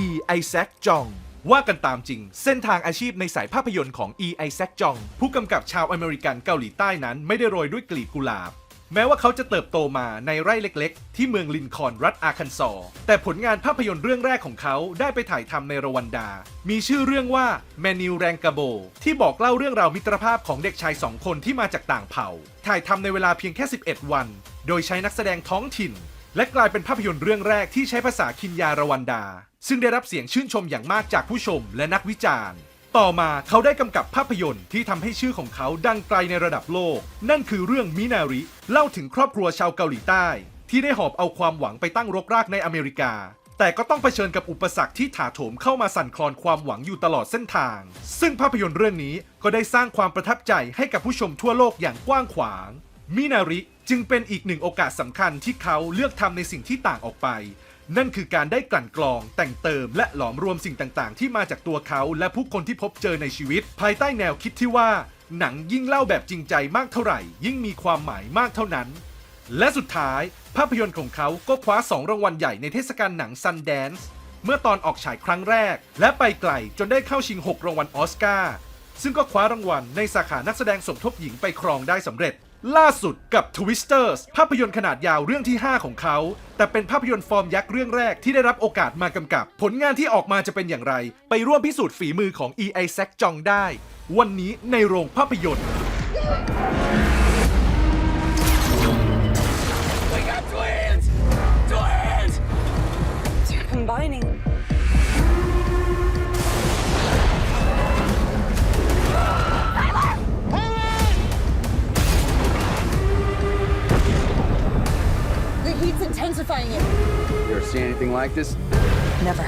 E. Isaac Jong ว่ากันตามจริง เส้นทางอาชีพในสายภาพยนตร์ของ E. Isaac Jong ผู้กำกับชาวอเมริกันเกาหลีใต้นั้นไม่ได้โรยด้วยกลีบกุหลาบ แม้ว่าเขาจะเติบโตมาในไร่เล็กๆ ที่เมืองลินคอนรัฐอาร์คันซอ แต่ผลงานภาพยนตร์เรื่องแรกของเขาได้ไปถ่ายทำในรวันดา มีชื่อเรื่องว่าแมนิวแรงกาโบ ที่บอกเล่าเรื่องราวมิตรภาพของเด็กชายสองคนที่มาจากต่างเผ่า ถ่ายทำในเวลาเพียงแค่ 11 วัน โดยใช้นักแสดงท้องถิ่น และกลายเป็นภาพยนตร์เรื่องแรกที่ใช้ภาษาคินยารวันดา ซึ่งได้รับเสียงชื่นชมอย่างมากจากผู้ชมและนักวิจารณ์ ต่อมาเขาได้กำกับภาพยนตร์ที่ทำให้ชื่อของเขาดังไกลในระดับโลก นั่นคือเรื่องมินาริ เล่าถึงครอบครัวชาวเกาหลีใต้ ที่ได้หอบเอาความหวังไปตั้งรกรากในอเมริกา แต่ก็ต้องเผชิญกับอุปสรรคที่ถาโถมเข้ามาสั่นคลอนความหวังอยู่ตลอดเส้นทาง ซึ่งภาพยนตร์เรื่องนี้ก็ได้สร้างความประทับใจให้กับผู้ชมทั่วโลกอย่างกว้างขวางมินาริจึงเป็นอีกหนึ่งโอกาสสำคัญที่เขาเลือกทำในสิ่งที่ต่างออกไป นั่นคือการได้กลั่นกรอง แต่งเติม และหลอมรวมสิ่งต่างๆ ที่มาจากตัวเขา และผู้คนที่พบเจอในชีวิต ภายใต้แนวคิดที่ว่า หนังยิ่งเล่าแบบจริงใจมากเท่าไหร่ ยิ่งมีความหมายมากเท่านั้น และสุดท้าย ภาพยนตร์ของเขาก็คว้า 2 รางวัลใหญ่ในเทศกาลหนัง Sundance เมื่อตอนออกฉายครั้งแรก และไปไกลจนได้เข้าชิง 6 รางวัลออสการ์ซึ่งก็คว้ารางวัลในสาขานักแสดงสมทบหญิงไปครองได้สำเร็จ ล่าสุดกับ Twisters ภาพยนตร์ขนาดยาวเรื่องที่ 5 ของเขา แต่เป็นภาพยนตร์ฟอร์มยักษ์เรื่องแรกที่ได้รับโอกาสมากำกับ ผลงานที่ออกมาจะเป็นอย่างไร ไปร่วมพิสูจน์ฝีมือของ E. Isaac Jong ได้ วันนี้ในโรงภาพยนตร์ intensifying it. You ever seen anything like this? Never.